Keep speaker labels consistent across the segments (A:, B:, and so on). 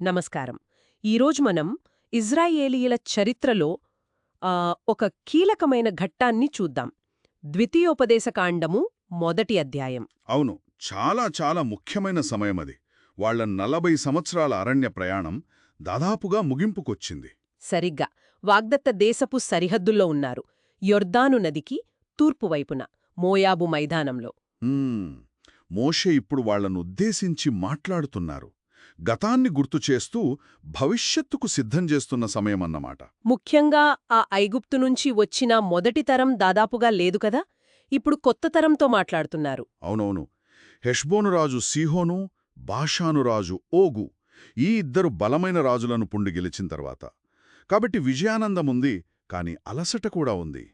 A: నమస్కారం. ఈరోజు మనం ఇజ్రాయేలీయుల చరిత్రలో ఒక కీలకమైన ఘట్టాన్ని చూద్దాం. ద్వితీయోపదేశకాండము మొదటి అధ్యాయం.
B: అవును చాలా చాలా ముఖ్యమైన సమయం అది. వాళ్ళ నలభై సంవత్సరాల అరణ్య ప్రయాణం దాదాపుగా ముగింపుకొచ్చింది.
A: సరిగ్గా. వాగ్దత్త దేశపు సరిహద్దుల్లో ఉన్నారు. యొర్దాను నదికి తూర్పు వైపున మోయాబు మైదానంలో.
B: మోషే ఇప్పుడు వాళ్ళను ఉద్దేశించి మాట్లాడుతున్నారు. గతాన్ని గుర్తు చేస్తూ భవిష్యత్తుకు సిద్ధం చేస్తున్న సమయమన్నమాట
A: ముఖ్యంగా ఆ ఐగుప్తు నుంచి వచ్చిన మొదటి తరం దాదాపుగా లేదు కదా? ఇప్పుడు కొత్త తరంతో మాట్లాడుతున్నారు.
B: అవునవును. హెష్బోను రాజు సీహోను బాషాను రాజు ఓగు ఈ ఇద్దరు బలమైన రాజులను పుండి గెలిచిన తర్వాత. కాబట్టి విజయానందముంది కాని అలసట కూడా ఉంది.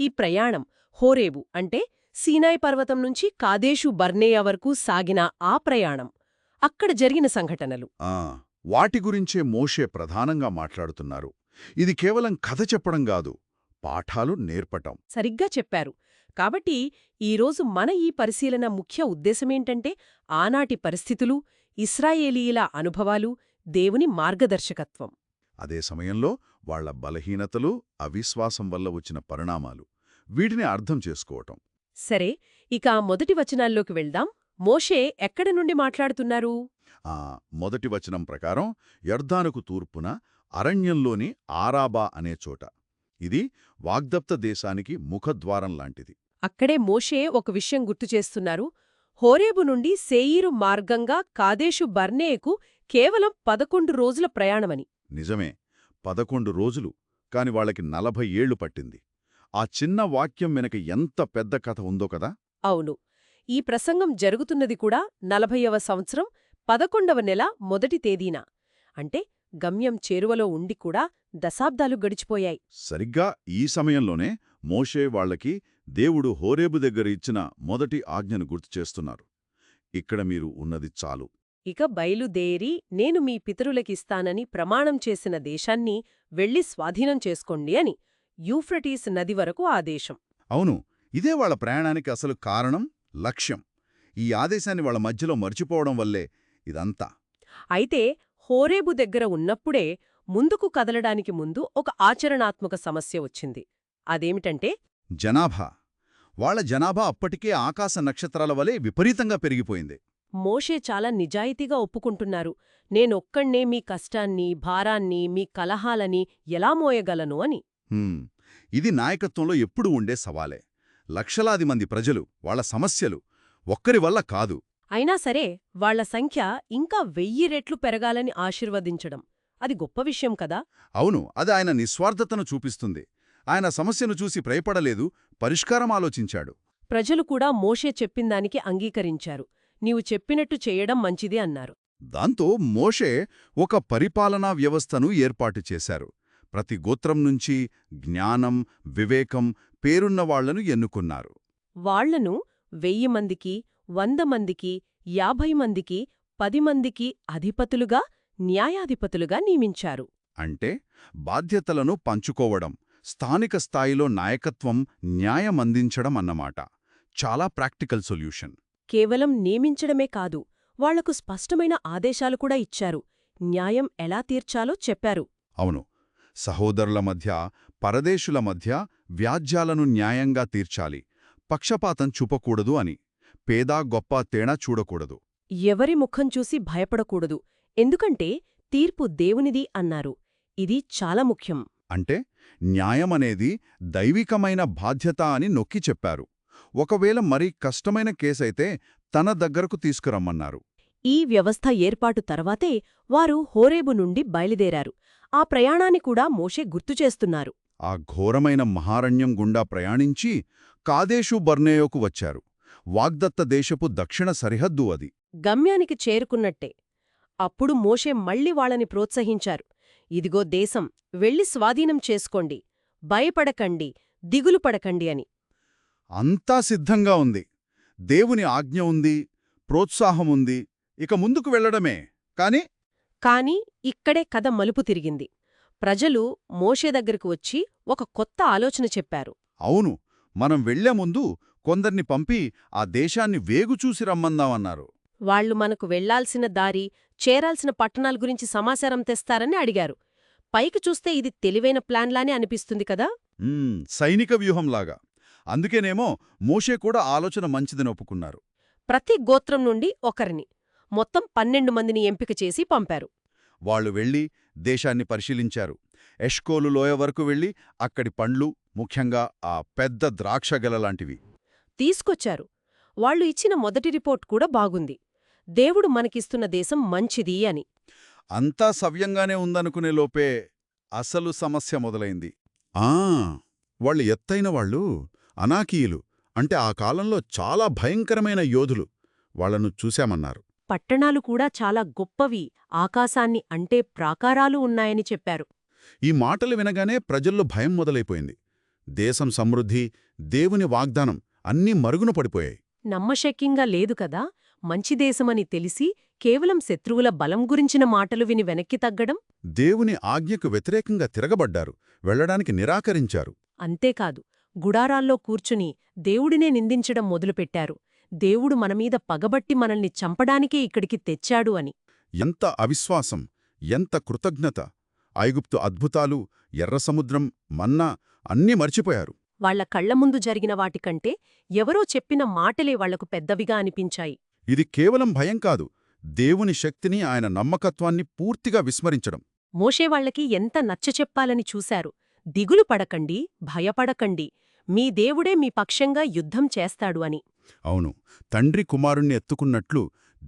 A: ఈ ప్రయాణం హోరేబు అంటే సీనాయి పర్వతం నుంచి కాదేశు బర్నేయ వరకు సాగిన ఆ ప్రయాణం. అక్కడ జరిగిన సంఘటనలు.
B: ఆ వాటి గురించే మోషే ప్రధానంగా మాట్లాడుతున్నారు. ఇది కేవలం కథ చెప్పడం కాదు పాఠాలు నేర్పటం.
A: సరిగ్గా చెప్పారు. కాబట్టి ఈరోజు మన ఈ పరిశీలన ముఖ్య ఉద్దేశమేంటంటే ఆనాటి పరిస్థితులు ఇస్రాయేలీయుల అనుభవాలు దేవుని మార్గదర్శకత్వం.
B: అదే సమయంలో వాళ్ళ బలహీనతలు అవిశ్వాసం వల్ల వచ్చిన పరిణామాలు. వీటిని అర్థం చేసుకోవటం.
A: సరే ఇక మొదటి వచనాల్లోకి వెళ్దాం. మోషే ఎక్కడ నుండి మాట్లాడుతున్నారు?
B: ఆ మొదటి వచనం ప్రకారం యర్దానుకు తూర్పున అరణ్యంలోని ఆరాబా అనే చోట. ఇది వాగ్దప్త దేశానికి ముఖద్వారం లాంటిది.
A: అక్కడే మోషే ఒక విషయం గుర్తు చేస్తున్నారు. హోరేబు నుండి సేయీరు మార్గంగా కాదేశు బర్నేయకు కేవలం పదకొండు రోజుల ప్రయాణమని.
B: నిజమే పదకొండు రోజులు కాని వాళ్ళకి నలభై ఏళ్ళు పట్టింది. ఆ చిన్న వాక్యం వెనక ఎంత పెద్ద కథ ఉందో కదా?
A: అవును ఈ ప్రసంగం జరుగుతున్నది కూడా నలభైవ సంవత్సరం పదకొండవ నెల మొదటి తేదీన. అంటే గమ్యం చేరువలో ఉండి కూడా దశాబ్దాలు గడిచిపోయాయి.
B: సరిగ్గా ఈ సమయంలోనే మోషే వాళ్ళకి దేవుడు హోరేబు దగ్గర ఇచ్చిన మొదటి ఆజ్ఞను గుర్తు చేస్తున్నారు. ఇక్కడ మీరు ఉన్నది చాలు.
A: ఇక బయలుదేరి నేను మీ పితరులకిస్తానని ప్రమాణం చేసిన దేశాన్ని వెళ్ళి స్వాధీనం చేసుకోండి అని యూఫ్రటీస్ నది వరకు ఆదేశం.
B: అవును ఇదే వాళ్ళ ప్రయాణానికి అసలు కారణం? లక్ష్యం. ఈ ఆదేశాన్ని వాళ్ళ మధ్యలో మర్చిపోవడం వల్లే ఇదంతా.
A: అయితే హోరేబు దగ్గర ఉన్నప్పుడే ముందుకు కదలడానికి ముందు ఒక ఆచరణాత్మక సమస్య వచ్చింది. అదేమిటంటే
B: జనాభా. వాళ్ళ జనాభా అప్పటికే ఆకాశ నక్షత్రాల వలె విపరీతంగా పెరిగిపోయింది.
A: మోషే చాలా నిజాయితీగా ఒప్పుకుంటున్నారు. నేనొక్కణ్ణే మీ కష్టాన్ని భారాన్ని మీ కలహాలని ఎలా మోయగలను అని.
B: ఇది నాయకత్వంలో ఎప్పుడూ ఉండే సవాలే. లక్షలాది మంది ప్రజలు వాళ్ళ సమస్యలు ఒక్కరి వల్ల కాదు.
A: అయినా సరే వాళ్ళ సంఖ్య ఇంకా వెయ్యి రెట్లు పెరగాలని ఆశీర్వదించడం అది గొప్ప విషయం కదా?
B: అవును అది ఆయన నిస్వార్థతను చూపిస్తుంది. ఆయన సమస్యను చూసి భయపడలేదు పరిష్కారం ఆలోచించాడు.
A: ప్రజలు కూడా మోషే చెప్పిందానికి అంగీకరించారు. నీవు చెప్పినట్టు చేయడం మంచిది అన్నారు.
B: దాంతో మోషే ఒక పరిపాలనా వ్యవస్థను ఏర్పాటు చేశారు. ప్రతి గోత్రం నుంచి జ్ఞానం వివేకం పేరున్న వాళ్ళను ఎన్నుకున్నారు.
A: వాళ్ళను వెయ్యి మందికి వంద మందికి యాభై మందికి పది మందికి అధిపతులుగా న్యాయాధిపతులుగా నియమించారు.
B: అంటే బాధ్యతలను పంచుకోవడం స్థానిక స్థాయిలో నాయకత్వం న్యాయమందించడం అన్నమాట. చాలా ప్రాక్టికల్ సొల్యూషన్.
A: కేవలం నియమించడమే కాదు వాళ్ళకు స్పష్టమైన ఆదేశాలు కూడా ఇచ్చారు. న్యాయం ఎలా తీర్చాలో చెప్పారు.
B: అవును. సహోదరుల మధ్య పరదేశుల మధ్య వ్యాజ్యాలను న్యాయంగా తీర్చాలి. పక్షపాతం చూపకూడదు అని. పేదా గొప్ప తేడా చూడకూడదు.
A: ఎవరి ముఖం చూసి భయపడకూడదు. ఎందుకంటే తీర్పు దేవునిది అన్నారు. ఇది చాలా ముఖ్యం.
B: అంటే న్యాయమనేది దైవికమైన బాధ్యత అని నొక్కి చెప్పారు. ఒకవేళ మరీ కష్టమైన కేసైతే తన దగ్గరకు తీసుకురమ్మన్నారు.
A: ఈ వ్యవస్థ ఏర్పాటు తర్వాతే వారు హోరేబు నుండి బయలుదేరారు. ఆ ప్రయాణాన్ని కూడా మోషే గుర్తుచేస్తున్నారు
B: ఆ ఘోరమైన మహారణ్యం గుండా ప్రయాణించి కాదేశు బర్నేయోకు వచ్చారు. వాగ్దత్త దేశపు దక్షిణ సరిహద్దు అది.
A: గమ్యానికి చేరుకున్నట్టే. అప్పుడు మోషే మళ్ళీ వాళ్ళని ప్రోత్సహించారు. ఇదిగో దేశం వెళ్ళి స్వాధీనం చేసుకోండి. భయపడకండి దిగులు పడకండి అని.
B: అంతా సిద్ధంగా ఉంది. దేవుని ఆజ్ఞ ఉంది ప్రోత్సాహముంది ఇక ముందుకు వెళ్ళడమే కాని
A: కాని ఇక్కడే కథ మలుపు తిరిగింది. ప్రజలు మోషే దగ్గరకు వచ్చి ఒక కొత్త ఆలోచన చెప్పారు.
B: అవును మనం వెళ్ళే ముందు కొందర్ని పంపి ఆ దేశాన్ని వేగుచూసి రమ్మందామన్నారు.
A: వాళ్ళు మనకు వెళ్ళాల్సిన దారి చేరాల్సిన పట్టణాల గురించి సమాచారం తెస్తారని అడిగారు. పైకి చూస్తే ఇది తెలివైన ప్లాన్లానే అనిపిస్తుంది కదా?
C: సైనిక వ్యూహంలాగా. అందుకేనేమో మోషే కూడా ఆలోచన మంచిదని ఒప్పుకున్నారు.
A: ప్రతి గోత్రం నుండి ఒకరిని మొత్తం పన్నెండు మందిని ఎంపిక చేసి పంపారు.
C: వాళ్ళు వెళ్ళి దేశాన్ని పరిశీలించారు. ఎష్కోలు లోయ వరకు వెళ్ళి అక్కడి పండ్లు ముఖ్యంగా ఆ పెద్ద ద్రాక్షగల లాంటివి.
A: తీసుకొచ్చారు. వాళ్ళు ఇచ్చిన మొదటి రిపోర్ట్ కూడా బాగుంది. దేవుడు మనకిస్తున్న దేశం మంచిది అని.
C: అంతా సవ్యంగానే ఉందనుకునే లోపే అసలు సమస్య మొదలైంది.
B: ఆ! వాళ్ళు ఎత్తైన వాళ్ళు అనాకీయులు అంటే ఆ కాలంలో చాలా భయంకరమైన యోధులు. వాళ్ళను చూశామన్నారు.
A: పట్టణాలు కూడా చాలా గొప్పవి ఆకాశాన్ని అంటే ప్రాకారాలు ఉన్నాయని చెప్పారు.
B: ఈ మాటలు వినగానే ప్రజల్లో భయం మొదలైపోయింది. దేశం సమృద్ధి దేవుని వాగ్దానం అన్నీ మరుగున పడిపోయాయి.
A: నమ్మశక్యంగా లేదు కదా? మంచి దేశమని తెలిసి కేవలం శత్రువుల బలం గురించిన మాటలు విని వెనక్కి తగ్గడం?
B: దేవుని ఆజ్ఞకు వ్యతిరేకంగా తిరగబడ్డారు వెళ్ళడానికి నిరాకరించారు.
A: అంతేకాదు గుడారాల్లో కూర్చుని దేవుడినే నిందించడం మొదలుపెట్టారు. దేవుడు మనమీద పగబట్టి మనల్ని చంపడానికే ఇక్కడికి తెచ్చాడు అని.
B: ఎంత అవిశ్వాసం ఎంత కృతజ్ఞత. ఐగుప్తు అద్భుతాలు ఎర్రసముద్రం మన్నా అన్నీ మర్చిపోయారు.
A: వాళ్ళ కళ్ళ ముందు జరిగిన వాటికంటే ఎవరో చెప్పిన మాటలే వాళ్ళకు పెద్దవిగా అనిపించాయి.
B: ఇది కేవలం భయం కాదు దేవుని శక్తిని ఆయన నమ్మకత్వాన్ని పూర్తిగా విస్మరించడం.
A: మోషేవాళ్ళకి ఎంత నచ్చచెప్పాలని చూశారు. దిగులు పడకండి భయపడకండి. మీ దేవుడే మీ పక్షంగా యుద్ధం చేస్తాడు అని.
B: అవును. తండ్రి కుమారుణ్ణి ఎత్తుకున్నట్లు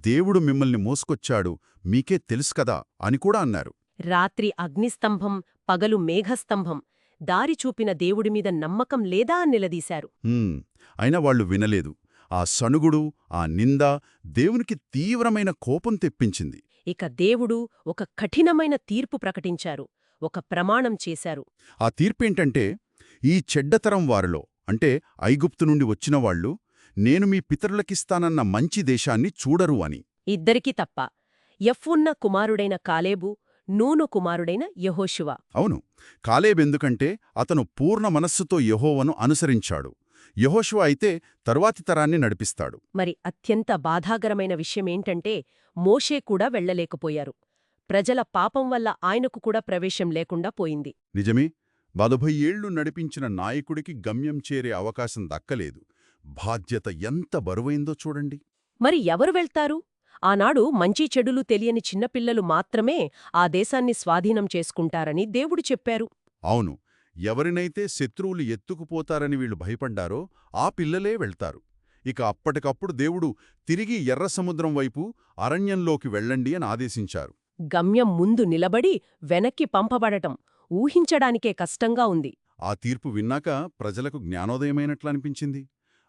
B: దేవుడు మిమ్మల్ని మోసుకొచ్చాడు మీకే తెలుసు కదా అని కూడా అన్నారు.
A: రాత్రి అగ్నిస్తంభం పగలు మేఘస్తంభం దారి చూపిన దేవుడిమీద నమ్మకం లేదా అని నిలదీశారు.
B: హ్మ్, అయినా వాళ్ళు వినలేదు. ఆ సణుగుడు ఆ నింద దేవునికి తీవ్రమైన కోపం తెప్పించింది.
A: ఇక దేవుడు ఒక కఠినమైన తీర్పు ప్రకటించారు ఒక ప్రమాణం చేశారు.
B: ఆ తీర్పేంటంటే ఈ చెడ్డతరం వారిలో అంటే ఐగుప్తు నుండి వచ్చినవాళ్ళు నేను మీ పితరులకిస్తానన్న మంచి దేశాన్ని చూడరు అని.
A: ఇద్దరికీ తప్ప ఎఫ్వున్న కుమారుడైన కాలేబు నూను కుమారుడైన యెహోషువ.
B: అవును కాలేబెందుకంటే అతను పూర్ణ మనస్సుతో యెహోవను అనుసరించాడు. యెహోషువ అయితే తరువాతి తరాన్ని నడిపిస్తాడు.
A: మరి అత్యంత బాధాకరమైన విషయమేంటంటే మోషే కూడా వెళ్ళలేకపోయారు ప్రజల పాపం వల్ల ఆయనకు కూడా ప్రవేశం లేకుండా పోయింది.
B: నిజమే నలభై ఏళ్ళు నడిపించిన నాయకుడికి గమ్యం చేరే అవకాశం దక్కలేదు. బాధ్యత ఎంత బరువైందో చూడండి.
A: మరి ఎవరు వెళ్తారు? ఆనాడు మంచి చెడులు తెలియని చిన్నపిల్లలు మాత్రమే ఆ దేశాన్ని స్వాధీనం చేసుకుంటారని దేవుడు చెప్పారు.
B: అవును ఎవరినైతే శత్రువులు ఎత్తుకుపోతారని వీళ్ళు భయపడ్డారో ఆ పిల్లలే వెళ్తారు. ఇక అప్పటికప్పుడు దేవుడు తిరిగి ఎర్ర సముద్రం వైపు అరణ్యంలోకి వెళ్ళండి అని ఆదేశించారు.
A: గమ్యం ముందు నిలబడి వెనక్కి పంపబడటం ఊహించడానికే కష్టంగా ఉంది.
B: ఆ తీర్పు విన్నాక ప్రజలకు జ్ఞానోదయమైనట్లనిపించింది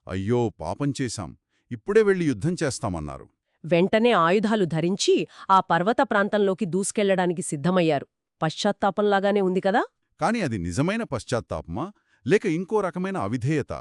B: అయ్యో పాపం చేశాం. ఇప్పుడే వెళ్ళి యుద్ధం చేస్తామన్నారు.
A: వెంటనే ఆయుధాలు ధరించి ఆ పర్వత ప్రాంతంలోకి దూసుకెళ్ళడానికి సిద్ధమయ్యారు. పశ్చాత్తాపంలాగానే ఉంది కదా?
B: కాని అది నిజమైన పశ్చాత్తాపమా? లేక ఇంకో రకమైన అవిధేయత?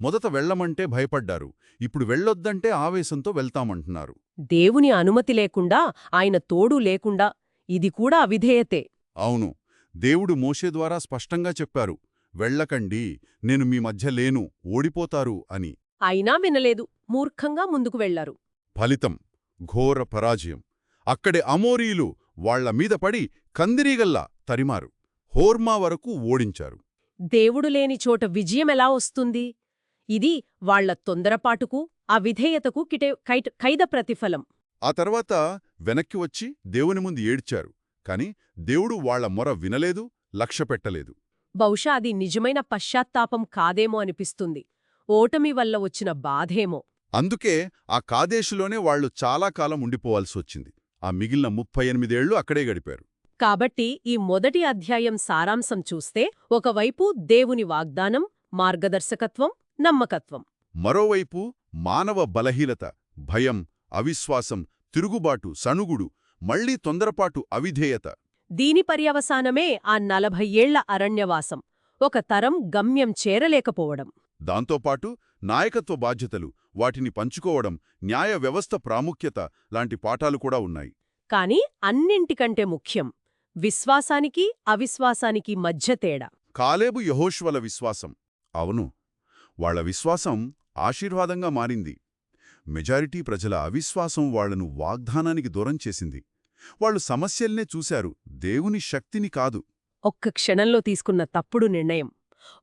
B: మొదట వెళ్ళమంటే భయపడ్డారు. ఇప్పుడు వెళ్ళొద్దంటే ఆవేశంతో వెళ్తామంటున్నారు.
A: దేవుని అనుమతి లేకుండా ఆయన తోడు లేకుండా ఇది కూడా అవిధేయతే.
B: అవును. దేవుడు మోషే ద్వారా స్పష్టంగా చెప్పారు. వెళ్ళకండి నేను మీ మధ్య లేను ఓడిపోతారు అని.
A: అయినా వినలేదు మూర్ఖంగా ముందుకు వెళ్ళారు
B: ఫలితం ఘోర పరాజయం. అక్కడే అమోరీలు వాళ్ళ మీద పడి కందిరీగల్లా తరిమారు. హోర్మా వరకు ఓడించారు.
A: దేవుడు లేని చోట విజయమెలా వస్తుంది? ఇది వాళ్ళ తొందరపాటుకు అవిధేయతకు కిటే కైట కైద ప్రతిఫలం.
B: ఆ తర్వాత వెనక్కి వచ్చి దేవుని ముందు ఏడ్చారు. కాని దేవుడు వాళ్ళ మొర వినలేదు లక్ష్యపెట్టలేదు
A: బహుశా అది నిజమైన పశ్చాత్తాపం కాదేమో అనిపిస్తుంది. ఓటమి వల్ల వచ్చిన బాధేమో.
B: అందుకే ఆ కాదేశులోనే వాళ్ళు చాలా కాలం ఉండిపోవాల్సొచ్చింది ఆ మిగిలిన ముప్పై ఎనిమిదేళ్ళు అక్కడే గడిపారు.
A: కాబట్టి ఈ మొదటి అధ్యాయం సారాంశం చూస్తే ఒకవైపు దేవుని వాగ్దానం మార్గదర్శకత్వం నమ్మకత్వం.
B: మరోవైపు మానవ బలహీనత భయం అవిశ్వాసం తిరుగుబాటు సణుగుడు మళ్ళీ తొందరపాటు అవిధేయత
A: దీని పర్యవసానమే ఆ నలభై ఏళ్ళ అరణ్యవాసం. ఒక తరం గమ్యం చేరలేకపోవడం.
B: దాంతోపాటు నాయకత్వ బాధ్యతలు వాటిని పంచుకోవడం న్యాయ వ్యవస్థ ప్రాముఖ్యత లాంటి పాఠాలు కూడా ఉన్నాయి.
A: కాని అన్నింటికంటే ముఖ్యం విశ్వాసానికి అవిశ్వాసానికి మధ్య తేడా.
B: కాలేబు యహోష్వల విశ్వాసం. అవును వాళ్ళ విశ్వాసం ఆశీర్వాదంగా మారింది. మెజారిటీ ప్రజల అవిశ్వాసం వాళ్ళను వాగ్దానానికి దూరం చేసింది. వాళ్ళు సమస్యల్నే చూశారు. దేవుని శక్తిని కాదు.
A: ఒక్క క్షణంలో తీసుకున్న తప్పుడు నిర్ణయం.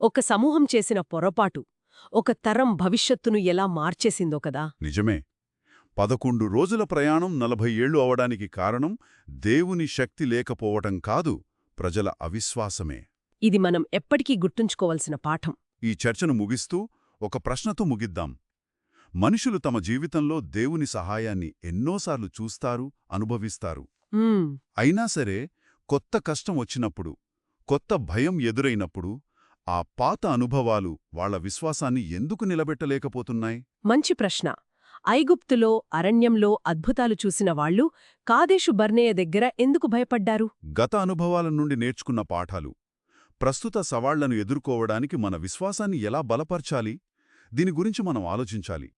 A: ఒక సమూహం చేసిన పొరపాటు. ఒక తరం భవిష్యత్తును ఎలా మార్చేసిందో కదా.
B: నిజమే. పదకొండు రోజుల ప్రయాణం నలభై ఏళ్ళు అవడానికి కారణం దేవుని శక్తి లేకపోవటం కాదు. ప్రజల అవిశ్వాసమే.
A: ఇది మనం ఎప్పటికీ గుర్తుంచుకోవలసిన పాఠం.
B: ఈ చర్చను ముగిస్తూ ఒక ప్రశ్నతో ముగిద్దాం. మనుషులు తమ జీవితంలో దేవుని సహాయాన్ని ఎన్నోసార్లు చూస్తారు అనుభవిస్తారు. అయినా సరే కొత్త కష్టం వచ్చినప్పుడు కొత్త భయం ఎదురైనప్పుడు ఆ పాత అనుభవాలు వాళ్ళ విశ్వాసాన్ని ఎందుకు నిలబెట్టలేకపోతున్నాయి?
A: మంచి ప్రశ్న. ఐగుప్తులో అరణ్యంలో అద్భుతాలు చూసిన వాళ్ళు కాదేశు బర్నేయ దగ్గర ఎందుకు భయపడ్డారు?
B: గత అనుభవాల నుండి నేర్చుకున్న పాఠాలు. ప్రస్తుత సవాళ్ళను ఎదుర్కోవడానికి మన విశ్వాసాన్ని ఎలా బలపర్చాలి? దీని గురించి మనం ఆలోచించాలి.